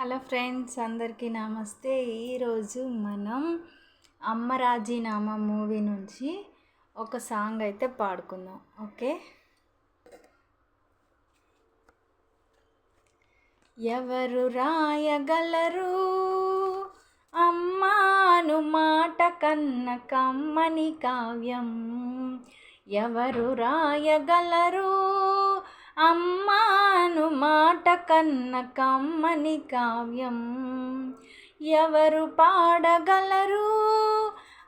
Hello friends అందరికీ నమస్తే. ఈరోజు మనం అమ్మ రాజీనామా మూవీ నుంచి ఒక సాంగ్ అయితే పాడుకుందాం. ఓకే? ఎవరు రాయగలరు? అమ్మాను మాట కన్న కమ్మని కావ్యం. ఎవరు రాయగలరు? అమ్మాను మాట కన్న కమ్మని కావ్యం ఎవరు పాడగలరు?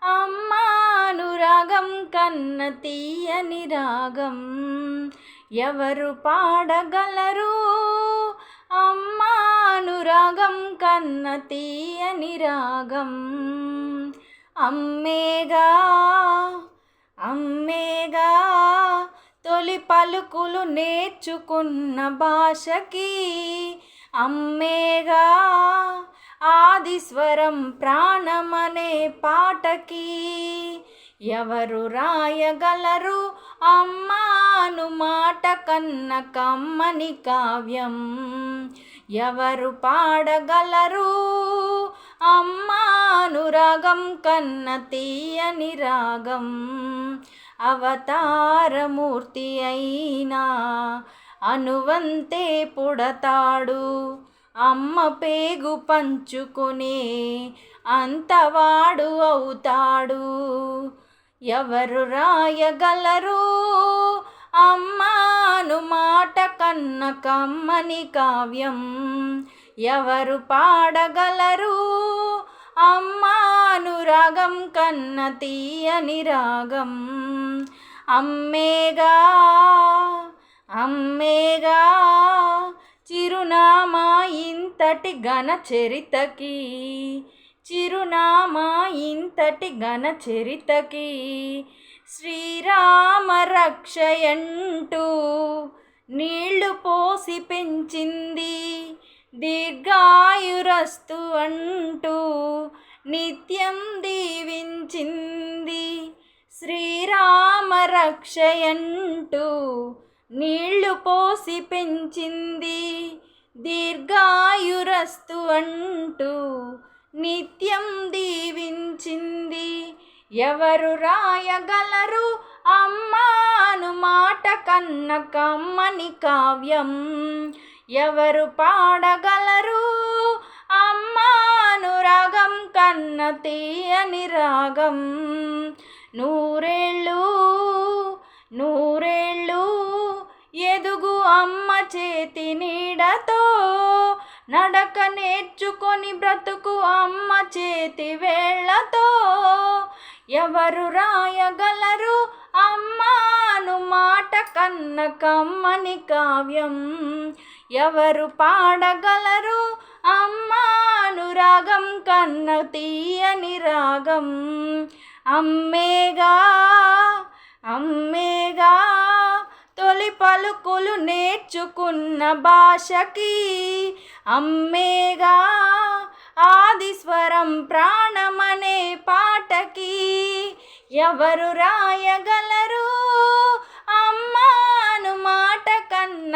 అమ్మాను రాగం కన్న తీయని రాగం ఎవరు పాడగలరు? అమ్మాను రాగం కన్న తీయని రాగం అమ్మేగా అమ్మేగా పలుకులు నేర్చుకున్న భాషకి అమ్మేగా. ఆదిస్వరం ప్రాణమనే పాటకి ఎవరు రాయగలరు? అమ్మాను మాట కన్న కమ్మని కావ్యం ఎవరు పాడగలరు? అమ్మానురాగం కన్న తీయని రాగం అవతారమూర్తి అయినా అనువంతే పుడతాడు. అమ్మ పేగు పంచుకునే అంతవాడు అవుతాడు. ఎవరు రాయగలరు? అమ్మాను మాట కన్న కమ్మని కావ్యం ఎవరు పాడగలరు? అమ్మానురాగం కన్న తీయని రాగం. అమ్మేగా అమ్మేగా చిరునామా ఇంతటి ఘన చరితకి. చిరునామా ఇంతటి ఘన చరితకి. శ్రీరామ రక్షయంటూ నీళ్ళు పోసి పెంచింది. దీర్ఘాయురస్తు అంటూ నిత్యం దీవించింది. శ్రీరామ రక్షయంటూ నీళ్ళు పోసి పెంచింది. దీర్ఘాయురస్తు అంటూ నిత్యం దీవించింది. ఎవరు రాయగలరు? అమ్మాను మాట కన్న కమ్మని కావ్యం. ఎవరు పాడగలరు? అమ్మానురాగం కన్న తీయని రాగం. నూరేళ్ళు నూరేళ్ళు ఎదుగు అమ్మ చేతి నీడతో నడక నేర్చుకొని బ్రతుకు అమ్మ చేతి వేళ్ళతో ఎవరు రాయగలరు? కన్న కమ్మని కావ్యం. ఎవరు పాడగలరు? అమ్మానురాగం కన్న తీయని రాగం. అమ్మేగా అమ్మేగా తొలి పలుకులు నేర్చుకున్న భాషకి. అమ్మేగా ఆదిస్వరం ప్రాణమనే పాటకి. ఎవరు రాయగలరు?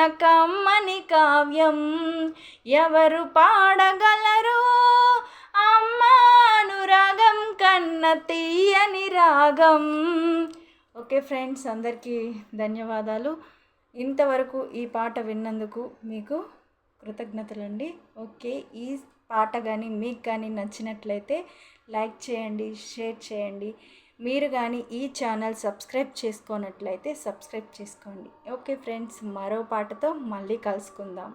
కమ్మని కావ్యం ఎవరు పాడగలరు అమ్మానురాగం కన్న తీయని రాగం. ఓకే ఫ్రెండ్స్ అందరికీ ధన్యవాదాలు. ఇంతవరకు ఈ పాట విన్నందుకు మీకు కృతజ్ఞతలండి. ఓకే ఈ పాట కానీ మీకు కానీ నచ్చినట్లయితే లైక్ చేయండి షేర్ చేయండి. మీరు కానీ ఈ ఛానల్ సబ్స్క్రైబ్ చేసుకున్నట్లయితే సబ్స్క్రైబ్ చేసుకోండి. ఓకే ఫ్రెండ్స్ మరో పాటతో మళ్ళీ కలుసుకుందాం.